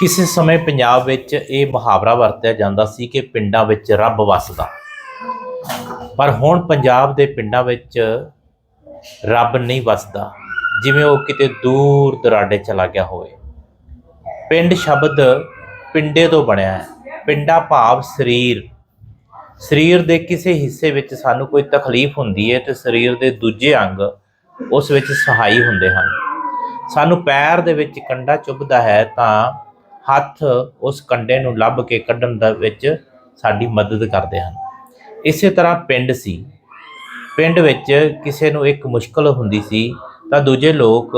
ਕਿਸੇ ਸਮੇਂ ਪੰਜਾਬ ਵਿੱਚ ਇਹ ਮੁਹਾਵਰਾ ਵਰਤਿਆ ਜਾਂਦਾ ਸੀ ਕਿ ਪਿੰਡਾਂ ਵਿੱਚ ਰੱਬ ਵੱਸਦਾ। ਪਰ ਹੁਣ ਪੰਜਾਬ ਦੇ ਪਿੰਡਾਂ ਵਿੱਚ ਰੱਬ ਨਹੀਂ ਵੱਸਦਾ, ਜਿਵੇਂ ਉਹ ਕਿਤੇ ਦੂਰ ਦਰਾਡੇ ਚਲਾ ਗਿਆ ਹੋਵੇ। ਪਿੰਡ ਸ਼ਬਦ ਪਿੰਡੇ ਤੋਂ ਬਣਿਆ ਹੈ। ਪਿੰਡਾ ਭਾਵ ਸਰੀਰ। ਸਰੀਰ ਦੇ ਕਿਸੇ ਹਿੱਸੇ ਵਿੱਚ ਸਾਨੂੰ ਕੋਈ ਤਕਲੀਫ ਹੁੰਦੀ ਹੈ ਤੇ ਸਰੀਰ ਦੇ ਦੂਜੇ ਅੰਗ ਉਸ ਵਿੱਚ ਸਹਾਈ ਹੁੰਦੇ ਹਨ। ਸਾਨੂੰ ਪੈਰ ਦੇ ਵਿੱਚ ਕੰਡਾ ਚੁੱਭਦਾ ਹੈ ਤਾਂ ਹੱਥ ਉਸ ਕੰਡੇ ਨੂੰ ਲੱਭ ਕੇ ਕੱਢਣ ਦਾ ਵਿੱਚ ਸਾਡੀ ਮਦਦ ਕਰਦੇ ਹਨ। ਇਸੇ ਤਰ੍ਹਾਂ ਪਿੰਡ ਸੀ। ਪਿੰਡ ਵਿੱਚ ਕਿਸੇ ਨੂੰ ਇੱਕ ਮੁਸ਼ਕਲ ਹੁੰਦੀ ਸੀ ਤਾਂ ਦੂਜੇ ਲੋਕ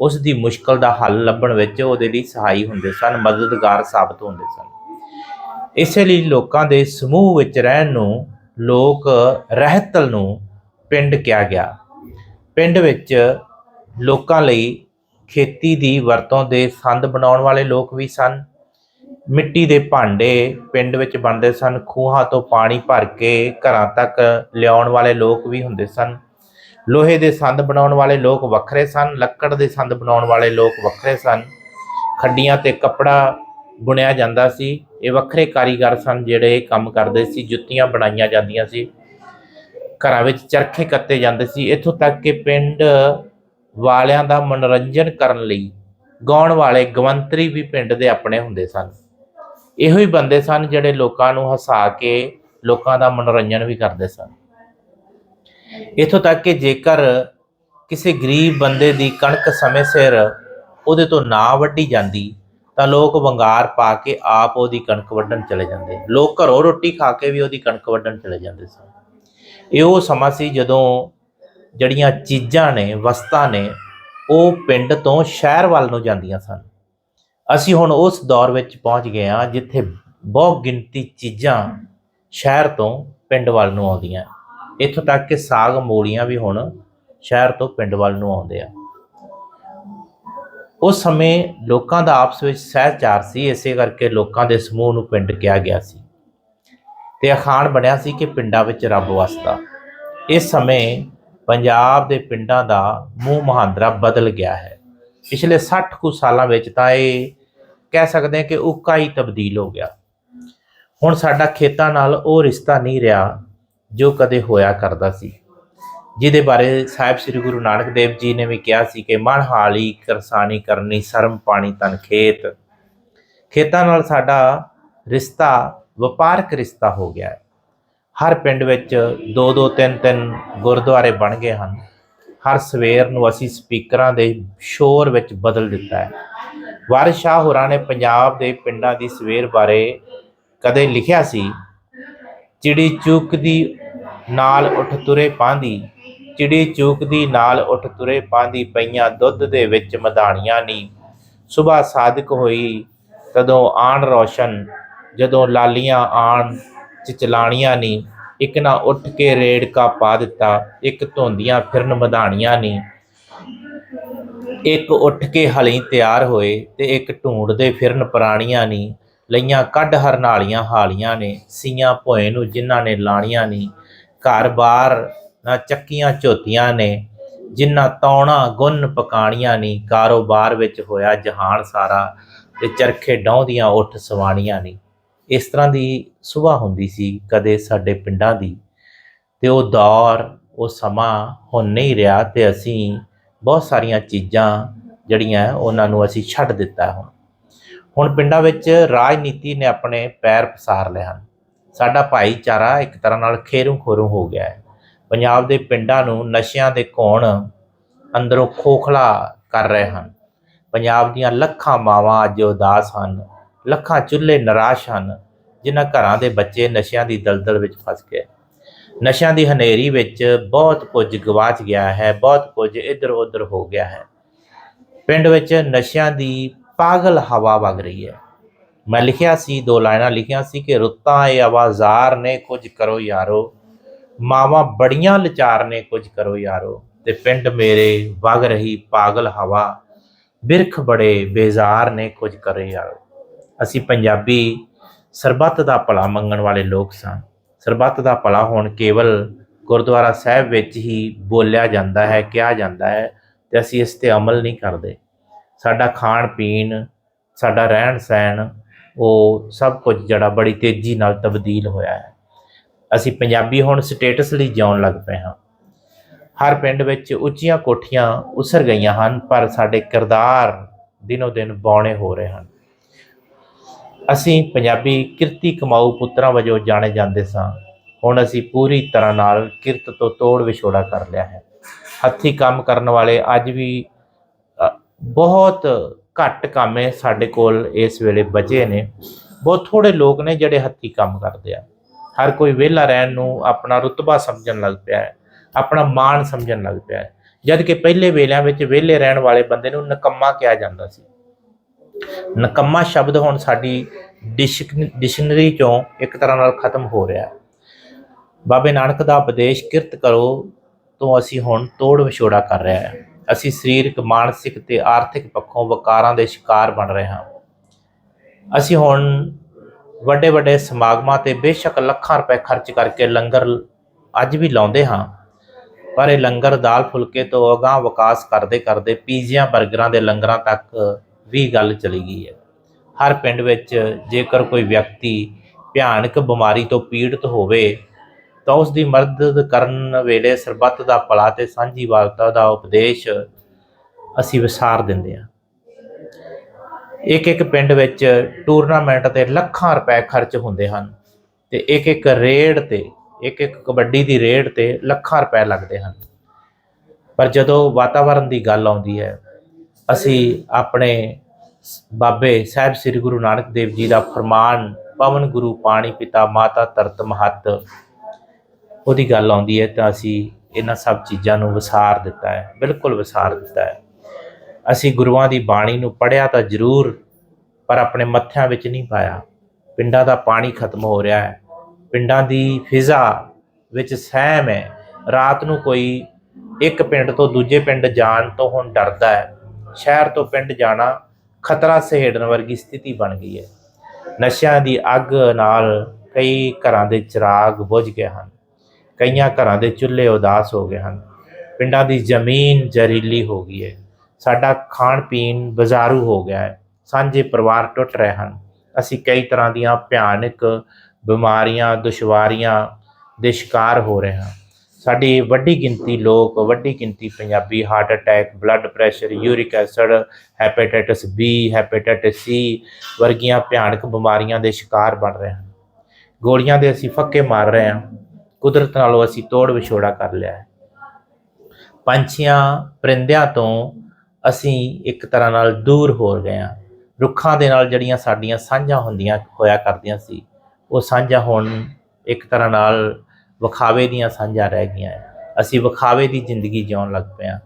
ਉਸ ਦੀ ਮੁਸ਼ਕਲ ਦਾ ਹੱਲ ਲੱਭਣ ਵਿੱਚ ਉਹਦੇ ਲਈ ਸਹਾਈ ਹੁੰਦੇ ਸਨ, ਮਦਦਗਾਰ ਸਾਬਤ ਹੁੰਦੇ ਸਨ। ਇਸੇ ਲਈ ਲੋਕਾਂ ਦੇ ਸਮੂਹ ਵਿੱਚ ਰਹਿਣ ਨੂੰ ਲੋਕ ਰਹਿਤਲ ਨੂੰ ਪਿੰਡ ਕਿਹਾ ਗਿਆ। ਪਿੰਡ ਵਿੱਚ ਲੋਕਾਂ ਲਈ ਖੇਤੀ ਦੀ ਵਰਤੋਂ ਦੇ ਸੰਦ ਬਣਾਉਣ ਵਾਲੇ ਲੋਕ ਵੀ ਸਨ। ਮਿੱਟੀ ਦੇ ਭਾਂਡੇ ਪਿੰਡ ਵਿੱਚ ਬਣਦੇ ਸਨ। ਖੂਹਾਂ ਤੋਂ ਪਾਣੀ ਭਰ ਕੇ ਘਰਾਂ ਤੱਕ ਲਿਆਉਣ ਵਾਲੇ ਲੋਕ ਵੀ ਹੁੰਦੇ ਸਨ। ਲੋਹੇ ਦੇ ਸੰਦ ਬਣਾਉਣ ਵਾਲੇ ਲੋਕ ਵੱਖਰੇ ਸਨ। ਲੱਕੜ ਦੇ ਸੰਦ ਬਣਾਉਣ ਵਾਲੇ ਲੋਕ ਵੱਖਰੇ ਸਨ। ਖੱਡੀਆਂ ਤੇ ਕੱਪੜਾ ਬੁਣਿਆ ਜਾਂਦਾ ਸੀ। ਇਹ ਵੱਖਰੇ ਕਾਰੀਗਰ ਸਨ ਜਿਹੜੇ ਇਹ ਕੰਮ ਕਰਦੇ ਸੀ। ਜੁੱਤੀਆਂ ਬਣਾਈਆਂ ਜਾਂਦੀਆਂ ਸੀ। ਘਰਾਂ ਵਿੱਚ ਚਰਖੇ ਕੱਤੇ ਜਾਂਦੇ ਸੀ। ਇੱਥੋਂ ਤੱਕ ਕਿ ਪਿੰਡ ਵਾਲਿਆਂ ਦਾ ਮਨੋਰੰਜਨ ਕਰਨ ਲਈ ਗਾਉਣ ਵਾਲੇ ਗਵੰਤਰੀ ਵੀ ਪਿੰਡ ਦੇ ਆਪਣੇ ਹੁੰਦੇ ਸਨ। ਇਹੋ ਹੀ ਬੰਦੇ ਸਨ ਜਿਹੜੇ ਲੋਕਾਂ ਨੂੰ ਹਸਾ ਕੇ ਲੋਕਾਂ ਦਾ ਮਨੋਰੰਜਨ ਵੀ ਕਰਦੇ ਸਨ। ਇੱਥੋਂ ਤੱਕ ਕਿ ਜੇਕਰ ਕਿਸੇ ਗਰੀਬ ਬੰਦੇ ਦੀ ਕਣਕ ਸਮੇਂ ਸਿਰ ਉਹਦੇ ਤੋਂ ਨਾ ਵੱਢੀ ਜਾਂਦੀ, ਤਾਂ ਲੋਕ ਵੰਗਾਰ ਪਾ ਕੇ ਆਪ ਉਹਦੀ ਕਣਕ ਵੱਢਣ ਚਲੇ ਜਾਂਦੇ। ਲੋਕ ਘਰੋਂ ਰੋਟੀ ਖਾ ਕੇ ਵੀ ਉਹਦੀ ਕਣਕ ਵੱਢਣ ਚਲੇ ਜਾਂਦੇ ਸਨ। ਇਹ ਉਹ ਸਮਾਂ ਸੀ ਜਦੋਂ ਜਿਹੜੀਆਂ ਚੀਜ਼ਾਂ ਨੇ, ਵਸਤਾਂ ਨੇ, ਉਹ ਪਿੰਡ ਤੋਂ ਸ਼ਹਿਰ ਵੱਲ ਨੂੰ ਜਾਂਦੀਆਂ ਸਨ। ਅਸੀਂ ਹੁਣ ਉਸ ਦੌਰ ਵਿੱਚ ਪਹੁੰਚ ਗਏ ਹਾਂ ਜਿੱਥੇ ਬਹੁ ਗਿਣਤੀ ਚੀਜ਼ਾਂ ਸ਼ਹਿਰ ਤੋਂ ਪਿੰਡ ਵੱਲ ਨੂੰ ਆਉਂਦੀਆਂ। ਇੱਥੋਂ ਤੱਕ ਕਿ ਸਾਗ ਮੂਲੀਆਂ ਵੀ ਹੁਣ ਸ਼ਹਿਰ ਤੋਂ ਪਿੰਡ ਵੱਲ ਨੂੰ ਆਉਂਦੇ ਆ। ਉਸ ਸਮੇਂ ਲੋਕਾਂ ਦਾ ਆਪਸ ਵਿੱਚ ਸਹਿਚਾਰ ਸੀ, ਇਸੇ ਕਰਕੇ ਲੋਕਾਂ ਦੇ ਸਮੂਹ ਨੂੰ ਪਿੰਡ ਕਿਹਾ ਗਿਆ ਸੀ। ਤੇ ਅਖਾਣ ਬਣਿਆ ਸੀ ਕਿ ਪਿੰਡਾਂ ਵਿੱਚ ਰੱਬ ਵਸਦਾ। ਇਸ ਸਮੇਂ ਪੰਜਾਬ ਦੇ ਪਿੰਡਾਂ ਦਾ ਮੂੰਹ ਮਹਾਂਦਰਾ ਬਦਲ ਗਿਆ ਹੈ। ਪਿਛਲੇ 60 ਕੁ ਸਾਲਾਂ ਵਿੱਚ ਤਾਂ ਇਹ ਕਹਿ ਸਕਦੇ ਹਾਂ ਕਿ ਉੱਕਾ ਹੀ ਤਬਦੀਲ ਹੋ ਗਿਆ। ਹੁਣ ਸਾਡਾ ਖੇਤਾਂ ਨਾਲ ਉਹ ਰਿਸ਼ਤਾ ਨਹੀਂ ਰਿਹਾ ਜੋ ਕਦੇ ਹੋਇਆ ਕਰਦਾ ਸੀ। ਜਿਹਦੇ ਬਾਰੇ ਸਾਹਿਬ ਸ੍ਰੀ ਗੁਰੂ ਨਾਨਕ ਦੇਵ ਜੀ ਨੇ ਵੀ ਕਿਹਾ ਸੀ ਕਿ ਮਨ ਹਾਲੀ ਕਰਸਾਨੀ ਕਰਨੀ, ਸ਼ਰਮ ਪਾਣੀ ਤਨ ਖੇਤ। ਖੇਤਾਂ ਨਾਲ ਸਾਡਾ ਰਿਸ਼ਤਾ, ਵਪਾਰਕ ਰਿਸ਼ਤਾ ਹੋ ਗਿਆ ਹੈ। ਹਰ ਪਿੰਡ ਵਿੱਚ ਦੋ ਦੋ, ਤਿੰਨ ਤਿੰਨ ਗੁਰਦੁਆਰੇ ਬਣ ਗਏ ਹਨ। ਹਰ ਸਵੇਰ ਨੂੰ ਅਸੀਂ ਸਪੀਕਰਾਂ ਦੇ ਸ਼ੋਰ ਵਿੱਚ ਬਦਲ ਦਿੱਤਾ ਹੈ। ਵਾਰਿਸ ਸ਼ਾਹ ਹੋਰਾਂ ਨੇ ਪੰਜਾਬ ਦੇ ਪਿੰਡਾਂ ਦੀ ਸਵੇਰ ਬਾਰੇ ਕਦੇ ਲਿਖਿਆ ਸੀ, ਚਿੜੀ ਚੂਕਦੀ ਨਾਲ ਉੱਠ ਤੁਰੇ ਪਾਂਦੀ, ਚਿੜੀ ਚੂਕਦੀ ਨਾਲ ਉੱਠ ਤੁਰੇ ਪਾਂਦੀ ਪਈਆਂ ਦੁੱਧ ਦੇ ਵਿੱਚ ਮਧਾਣੀਆਂ ਨੀ। ਸਵੇਰ ਸਾਦਕ ਹੋਈ, ਤਦੋਂ ਆਣ ਰੋਸ਼ਨ, ਜਦੋਂ ਲਾਲੀਆਂ ਆਣ ਚਚਲਾਣੀਆਂ ਨੀ। ਇੱਕ ਨਾ ਉੱਠ ਕੇ ਰੇੜਕਾ ਪਾ ਦਿੱਤਾ, ਇੱਕ ਧੋਂਦੀਆਂ ਫਿਰਨ ਮਧਾਣੀਆਂ ਨੀ। ਇੱਕ ਉੱਠ ਕੇ ਹਲੀ ਤਿਆਰ ਹੋਏ ਤੇ ਇੱਕ ਢੂੰਡਦੇ ਫਿਰਨ ਪ੍ਰਾਣੀਆਂ ਨੀ। ਲਈਆਂ ਕੱਢ ਹਰਨਾਲੀਆਂ ਹਾਲੀਆਂ ਨੇ, ਸੀਆਂ ਭੋਏ ਨੂੰ ਜਿਨ੍ਹਾਂ ਨੇ ਲਾਣੀਆਂ ਨੀ। ਘਰ-ਬਾਰ ਨਾ ਚੱਕੀਆਂ ਝੋਤੀਆਂ ਨੇ, ਜਿਨ੍ਹਾਂ ਤੌਣਾ ਗੁੰਨ ਪਕਾਣੀਆਂ ਨਹੀਂ ਕਾਰੋਬਾਰ ਵਿੱਚ ਹੋਇਆ ਜਹਾਨ ਸਾਰਾ ਤੇ ਚਰਖੇ ਡਾਉਂਦੀਆਂ ਉੱਠ ਸਵਾਣੀਆਂ ਨਹੀਂ ਇਸ ਤਰ੍ਹਾਂ ਦੀ ਸੁਬਾਹ ਹੁੰਦੀ ਸੀ, ਕਦੇ ਸਾਡੇ ਪਿੰਡਾਂ ਦੀ। ਤੇ ਉਹ ਦੌਰ, ਉਹ ਸਮਾਂ ਹੁਣ ਨਹੀਂ ਰਿਹਾ ਤੇ ਅਸੀਂ ਬਹੁਤ ਸਾਰੀਆਂ ਚੀਜ਼ਾਂ ਜਿਹੜੀਆਂ ਉਹਨਾਂ ਨੂੰ ਅਸੀਂ ਛੱਡ ਦਿੱਤਾ ਹੁਣ। ਹੁਣ ਪਿੰਡਾਂ ਵਿੱਚ ਰਾਜਨੀਤੀ ਨੇ ਆਪਣੇ ਪੈਰ ਪਸਾਰ ਲਏ ਹਨ। ਸਾਡਾ ਭਾਈਚਾਰਾ ਇੱਕ ਤਰ੍ਹਾਂ ਨਾਲ ਖੇਰੂ ਖੋਰੂ ਹੋ ਗਿਆ ਹੈ। ਪੰਜਾਬ ਦੇ ਪਿੰਡਾਂ ਨੂੰ ਨਸ਼ਿਆਂ ਦੇ ਘੋਣ ਅੰਦਰੋਂ ਖੋਖਲਾ ਕਰ ਰਹੇ ਹਨ। ਪੰਜਾਬ ਦੀਆਂ ਲੱਖਾਂ ਮਾਵਾਂ ਅੱਜ ਉਦਾਸ ਹਨ। ਲੱਖਾਂ ਚੁੱਲ੍ਹੇ ਨਿਰਾਸ਼ ਹਨ, ਜਿਨ੍ਹਾਂ ਘਰਾਂ ਦੇ ਬੱਚੇ ਨਸ਼ਿਆਂ ਦੀ ਦਲਦਲ ਵਿੱਚ ਫਸ ਗਏ। ਨਸ਼ਿਆਂ ਦੀ ਹਨੇਰੀ ਵਿੱਚ ਬਹੁਤ ਕੁਝ ਗਵਾਚ ਗਿਆ ਹੈ, ਬਹੁਤ ਕੁਝ ਇੱਧਰ ਉੱਧਰ ਹੋ ਗਿਆ ਹੈ। ਪਿੰਡ ਵਿੱਚ ਨਸ਼ਿਆਂ ਦੀ ਪਾਗਲ ਹਵਾ ਵਗ ਰਹੀ ਹੈ। ਮੈਂ ਲਿਖਿਆ ਸੀ, ਦੋ ਲਾਈਨਾਂ ਲਿਖੀਆਂ ਸੀ ਕਿ ਰੁੱਤਾਂ ਏ ਆਵਾਜ਼ਾਰ ਨੇ, ਕੁਝ ਕਰੋ ਯਾਰੋ। ਮਾਵਾਂ ਬੜੀਆਂ ਲਚਾਰ ਨੇ, ਕੁਝ ਕਰੋ ਯਾਰੋ। ਤੇ ਪਿੰਡ ਮੇਰੇ ਵਗ ਰਹੀ ਪਾਗਲ ਹਵਾ, ਬਿਰਖ ਬੜੇ ਬੇਜ਼ਾਰ ਨੇ, ਕੁਝ ਕਰੇ ਯਾਰੋ। ਅਸੀਂ ਪੰਜਾਬੀ ਸਰਬੱਤ ਦਾ ਭਲਾ ਮੰਗਣ ਵਾਲੇ ਲੋਕ ਸਾਂ। ਸਰਬੱਤ ਦਾ ਭਲਾ ਹੁਣ ਕੇਵਲ ਗੁਰਦੁਆਰਾ ਸਾਹਿਬ ਵਿੱਚ ਹੀ ਬੋਲਿਆ ਜਾਂਦਾ ਹੈ, ਕਿਹਾ ਜਾਂਦਾ ਹੈ ਤੇ ਅਸੀਂ ਇਸ ਤੇ ਅਮਲ ਨਹੀਂ ਕਰਦੇ। ਸਾਡਾ ਖਾਣ ਪੀਣ, ਸਾਡਾ ਰਹਿਣ ਸਹਿਣ, ਉਹ ਸਭ ਕੁਝ ਜਿਹੜਾ ਬੜੀ ਤੇਜ਼ੀ ਨਾਲ ਤਬਦੀਲ ਹੋਇਆ ਹੈ। ਅਸੀਂ ਪੰਜਾਬੀ ਹੁਣ ਸਟੇਟਸ ਲਈ ਜਿਉਣ ਲੱਗ ਪਏ ਹਾਂ। ਹਰ ਪਿੰਡ ਵਿੱਚ ਉੱਚੀਆਂ ਕੋਠੀਆਂ ਉਸਰ ਗਈਆਂ ਹਨ, ਪਰ ਸਾਡੇ ਕਿਰਦਾਰ ਦਿਨੋ ਦਿਨ ਬੌਣੇ ਹੋ ਰਹੇ ਹਨ। ਅਸੀਂ ਪੰਜਾਬੀ ਕਿਰਤੀ ਕਮਾਊ ਪੁੱਤਰਾਂ ਵਜੋਂ ਜਾਣੇ ਜਾਂਦੇ ਸਾਂ। ਹੁਣ ਅਸੀਂ ਪੂਰੀ ਤਰ੍ਹਾਂ ਨਾਲ ਕਿਰਤ ਤੋਂ ਤੋੜ ਵਿਛੋੜਾ ਕਰ ਲਿਆ ਹੈ। ਹੱਥੀ ਕੰਮ ਕਰਨ ਵਾਲੇ ਅੱਜ ਵੀ ਬਹੁਤ ਘੱਟ ਕਾਮੇ ਸਾਡੇ ਕੋਲ ਇਸ ਵੇਲੇ ਬਚੇ ਨੇ। ਬਹੁਤ ਥੋੜੇ ਲੋਕ ਨੇ ਜਿਹੜੇ ਹੱਥੀ ਕੰਮ ਕਰਦੇ ਆ। ਹਰ ਕੋਈ ਵਿਹਲਾ ਰਹਿਣ ਨੂੰ ਆਪਣਾ ਰੁਤਬਾ ਸਮਝਣ ਲੱਗ ਪਿਆ ਹੈ। ਆਪਣਾ ਮਾਣ ਸਮਝਣ ਲੱਗ ਪਿਆ ਹੈ। ਜਦ ਕਿ ਪਹਿਲੇ ਵੇਲਿਆਂ ਵਿੱਚ ਵਿਹਲੇ ਰਹਿਣ ਵਾਲੇ ਬੰਦੇ ਨੂੰ ਨਕੰਮਾ ਕਿਹਾ ਜਾਂਦਾ ਸੀ। ਨਕੰਮਾ ਸ਼ਬਦ ਹੁਣ ਸਾਡੀ ਡਿਕਸ਼ਨ- ਡਿਕਸ਼ਨਰੀ ਚੋਂ ਇੱਕ ਤਰ੍ਹਾਂ ਨਾਲ ਖਤਮ ਹੋ ਰਿਹਾ। ਹੈ ਬਾਬੇ ਨਾਨਕ ਦਾ ਉਪਦੇਸ਼, ਕਿਰਤ ਕਰੋ ਤੋਂ ਅਸੀਂ ਹੁਣ ਤੋੜ ਵਿਛੋੜਾ ਕਰ ਰਿਹਾ ਹੈ। ਅਸੀਂ ਸਰੀਰਕ, ਮਾਨਸਿਕ ਤੇ ਆਰਥਿਕ ਪੱਖੋਂ ਵਕਾਰਾਂ ਦੇ ਸ਼ਿਕਾਰ ਬਣ ਰਹੇ ਹਾਂ। ਅਸੀਂ ਹੁਣ ਵੱਡੇ ਵੱਡੇ ਸਮਾਗਮਾਂ ਤੇ ਬੇਸ਼ੱਕ ਲੱਖਾਂ ਰੁਪਏ ਖਰਚ ਕਰਕੇ ਲੰਗਰ ਅੱਜ ਵੀ ਲਾਉਂਦੇ ਹਾਂ, ਪਰ ਇਹ ਲੰਗਰ ਦਾਲ ਫੁਲਕੇ ਤੋਂ ਅਗਾਂਹ ਵਿਕਾਸ ਕਰਦੇ ਕਰਦੇ ਪੀਜ਼ਿਆਂ 버ਗਰਾਂ ਦੇ ਲੰਗਰਾਂ ਤੱਕ ਵੀ ਗੱਲ ਚਲੀ ਗਈ ਹੈ। ਹਰ ਪਿੰਡ ਵਿੱਚ ਜੇਕਰ ਕੋਈ ਵਿਅਕਤੀ ਭਿਆਨਕ ਬਿਮਾਰੀ ਤੋਂ ਪੀੜਤ ਹੋਵੇ, ਤਾਂ ਉਸ ਦੀ ਮਦਦ ਕਰਨ ਵੇਲੇ ਸਰਬੱਤ ਦਾ ਭਲਾ ਤੇ ਸਾਂਝੀਵਾਲਤਾ ਦਾ ਉਪਦੇਸ਼ ਅਸੀਂ ਵਿਸਾਰ ਦਿੰਦੇ ਹਾਂ। ਇੱਕ ਇੱਕ ਪਿੰਡ ਵਿੱਚ ਟੂਰਨਾਮੈਂਟ ਤੇ ਲੱਖਾਂ ਰੁਪਏ ਖਰਚ ਹੁੰਦੇ ਹਨ ਤੇ ਇੱਕ ਇੱਕ ਰੇਡ ਤੇ ਇੱਕ ਇੱਕ ਕਬੱਡੀ ਦੀ ਰੇਡ ਤੇ ਲੱਖਾਂ ਰੁਪਏ ਲੱਗਦੇ ਹਨ। ਪਰ ਜਦੋਂ ਵਾਤਾਵਰਣ ਦੀ ਗੱਲ ਆਉਂਦੀ ਹੈ ਅਸੀਂ ਆਪਣੇ ਬਾਬੇ ਸਾਹਿਬ ਸ੍ਰੀ ਗੁਰੂ ਨਾਨਕ ਦੇਵ ਜੀ ਦਾ ਫਰਮਾਨ, ਪਵਨ ਗੁਰੂ ਪਾਣੀ ਪਿਤਾ ਮਾਤਾ ਤਰਤ ਮਹੱਤ, ਉਹਦੀ ਗੱਲ ਆਉਂਦੀ ਹੈ ਤਾਂ ਅਸੀਂ ਇਹਨਾਂ ਸਭ ਚੀਜ਼ਾਂ ਨੂੰ ਵਿਸਾਰ ਦਿੱਤਾ ਹੈ, ਬਿਲਕੁਲ ਵਿਸਾਰ ਦਿੱਤਾ ਹੈ। ਅਸੀਂ ਗੁਰੂਆਂ ਦੀ ਬਾਣੀ ਨੂੰ ਪੜਿਆ ਤਾਂ ਜ਼ਰੂਰ, ਪਰ ਆਪਣੇ ਮੱਥਿਆਂ ਵਿੱਚ ਨਹੀਂ ਪਾਇਆ। ਪਿੰਡਾਂ ਦਾ ਪਾਣੀ ਖਤਮ ਹੋ ਰਿਹਾ ਹੈ। ਪਿੰਡਾਂ ਦੀ ਫਿਜ਼ਾ ਵਿੱਚ ਸਹਿਮ ਹੈ। ਰਾਤ ਨੂੰ ਕੋਈ ਇੱਕ ਪਿੰਡ ਤੋਂ ਦੂਜੇ ਪਿੰਡ ਜਾਣ ਤੋਂ ਹੁਣ ਡਰਦਾ ਹੈ। ਸ਼ਹਿਰ ਤੋਂ ਪਿੰਡ ਜਾਣਾ ਖਤਰਾ ਸਹੇੜਨ ਵਰਗੀ ਸਥਿਤੀ ਬਣ ਗਈ ਹੈ। ਨਸ਼ਿਆਂ ਦੀ ਅੱਗ ਨਾਲ ਕਈ ਘਰਾਂ ਦੇ ਚਿਰਾਗ ਬੁਝ ਗਏ ਹਨ। ਕਈਆਂ ਘਰਾਂ ਦੇ ਚੁੱਲ੍ਹੇ ਉਦਾਸ ਹੋ ਗਏ ਹਨ। ਪਿੰਡਾਂ ਦੀ ਜ਼ਮੀਨ ਜ਼ਹਿਰੀਲੀ ਹੋ ਗਈ ਹੈ। ਸਾਡਾ ਖਾਣ ਪੀਣ ਬਾਜ਼ਾਰੂ ਹੋ ਗਿਆ ਹੈ। ਸਾਂਝੇ ਪਰਿਵਾਰ ਟੁੱਟ ਰਹੇ ਹਨ। ਅਸੀਂ ਕਈ ਤਰ੍ਹਾਂ ਦੀਆਂ ਭਿਆਨਕ ਬਿਮਾਰੀਆਂ, ਦੁਸ਼ਵਾਰੀਆਂ ਦੇ ਸ਼ਿਕਾਰ ਹੋ ਰਹੇ ਹਾਂ। ਸਾਡੀ ਵੱਡੀ ਗਿਣਤੀ ਲੋਕ, ਵੱਡੀ ਗਿਣਤੀ Punjabi heart attack blood pressure uric acid hepatitis B hepatitis C ਵਰਗੀਆਂ ਭਿਆਨਕ ਬਿਮਾਰੀਆਂ ਦੇ ਸ਼ਿਕਾਰ ਬਣ ਰਹੇ ਹਨ। ਗੋਲੀਆਂ ਦੇ ਅਸੀਂ ਫੱਕੇ ਮਾਰ ਰਹੇ ਹਾਂ। ਕੁਦਰਤ ਨਾਲੋਂ ਅਸੀਂ ਤੋੜ ਵਿਛੋੜਾ ਕਰ ਲਿਆ ਹੈ। ਪੰਛੀਆਂ ਪਰਿੰਦਿਆਂ ਤੋਂ ਅਸੀਂ ਇੱਕ ਤਰ੍ਹਾਂ ਨਾਲ ਦੂਰ ਹੋ ਗਏ ਹਾਂ। ਰੁੱਖਾਂ ਦੇ ਨਾਲ ਜਿਹੜੀਆਂ ਸਾਡੀਆਂ ਸਾਂਝਾਂ ਹੁੰਦੀਆਂ ਹੋਇਆ ਕਰਦੀਆਂ ਸੀ, ਉਹ ਸਾਂਝਾਂ ਹੁਣ ਇੱਕ ਤਰ੍ਹਾਂ ਨਾਲ ਵਿਖਾਵੇ ਦੀਆਂ ਸਾਂਝਾਂ ਰਹਿ ਗਈਆਂ ਅਸੀਂ ਵਿਖਾਵੇ ਦੀ ਜ਼ਿੰਦਗੀ ਜਿਉਣ ਲੱਗ ਪਏ ਹਾਂ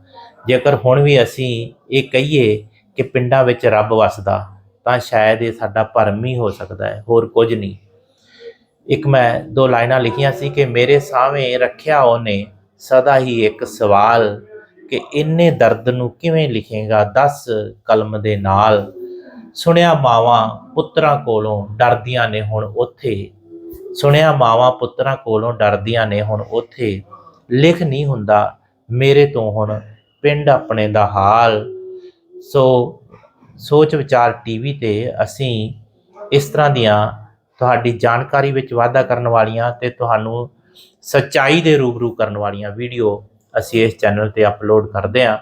ਜੇਕਰ ਹੁਣ ਵੀ ਅਸੀਂ ਇਹ ਕਹੀਏ ਕਿ ਪਿੰਡਾਂ ਵਿੱਚ ਰੱਬ ਵਸਦਾ, ਤਾਂ ਸ਼ਾਇਦ ਇਹ ਸਾਡਾ ਭਰਮ ਹੀ ਹੋ ਸਕਦਾ ਹੈ, ਹੋਰ ਕੁਝ ਨਹੀਂ। ਇੱਕ ਮੈਂ ਦੋ ਲਾਈਨਾਂ ਲਿਖੀਆਂ ਸੀ ਕਿ ਮੇਰੇ ਸਾਹਮਣੇ ਰੱਖਿਆ ਉਹਨੇ ਸਦਾ ਹੀ ਇੱਕ ਸਵਾਲ ਕਿ ਇੰਨੇ ਦਰਦ ਨੂੰ ਕਿਵੇਂ ਲਿਖੇਗਾ 10 ਕਲਮ ਦੇ ਨਾਲ। ਸੁਣਿਆ ਮਾਵਾਂ ਪੁੱਤਰਾਂ ਕੋਲੋਂ ਡਰਦੀਆਂ ਨੇ ਹੁਣ ਉੱਥੇ ਸੁਣਿਆ ਮਾਵਾਂ ਪੁੱਤਰਾਂ ਕੋਲੋਂ ਡਰਦੀਆਂ ਨੇ, ਹੁਣ ਉੱਥੇ ਲਿਖ ਨਹੀਂ ਹੁੰਦਾ, ਮੇਰੇ ਤੋਂ ਹੁਣ ਪਿੰਡ ਆਪਣੇ ਦਾ ਹਾਲ। ਸੋ ਸੋਚ ਵਿਚਾਰ ਟੀਵੀ ਤੇ ਅਸੀਂ ਇਸ ਤਰ੍ਹਾਂ ਦੀਆਂ ਤੁਹਾਡੀ ਜਾਣਕਾਰੀ ਵਿੱਚ ਵਾਧਾ ਕਰਨ ਵਾਲੀਆਂ ਤੇ ਤੁਹਾਨੂੰ ਸੱਚਾਈ ਦੇ ਰੂਬਰੂ ਕਰਨ ਵਾਲੀਆਂ ਵੀਡੀਓ ਅਸੀਂ ਇਸ ਚੈਨਲ ਤੇ ਅਪਲੋਡ ਕਰਦੇ ਹਾਂ।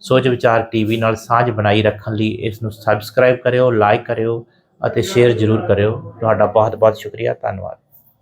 ਸੋਚ ਵਿਚਾਰ ਟੀਵੀ ਨਾਲ ਸਾਂਝ ਬਣਾਈ ਰੱਖਣ ਲਈ ਇਸ ਨੂੰ ਸਬਸਕ੍ਰਾਈਬ ਕਰਿਓ ਲਾਈਕ ਕਰਿਓ ਅਤੇ ਸ਼ੇਅਰ ਜ਼ਰੂਰ ਕਰਿਓ। ਤੁਹਾਡਾ ਬਹੁਤ ਬਹੁਤ ਸ਼ੁਕਰੀਆ, ਧੰਨਵਾਦ।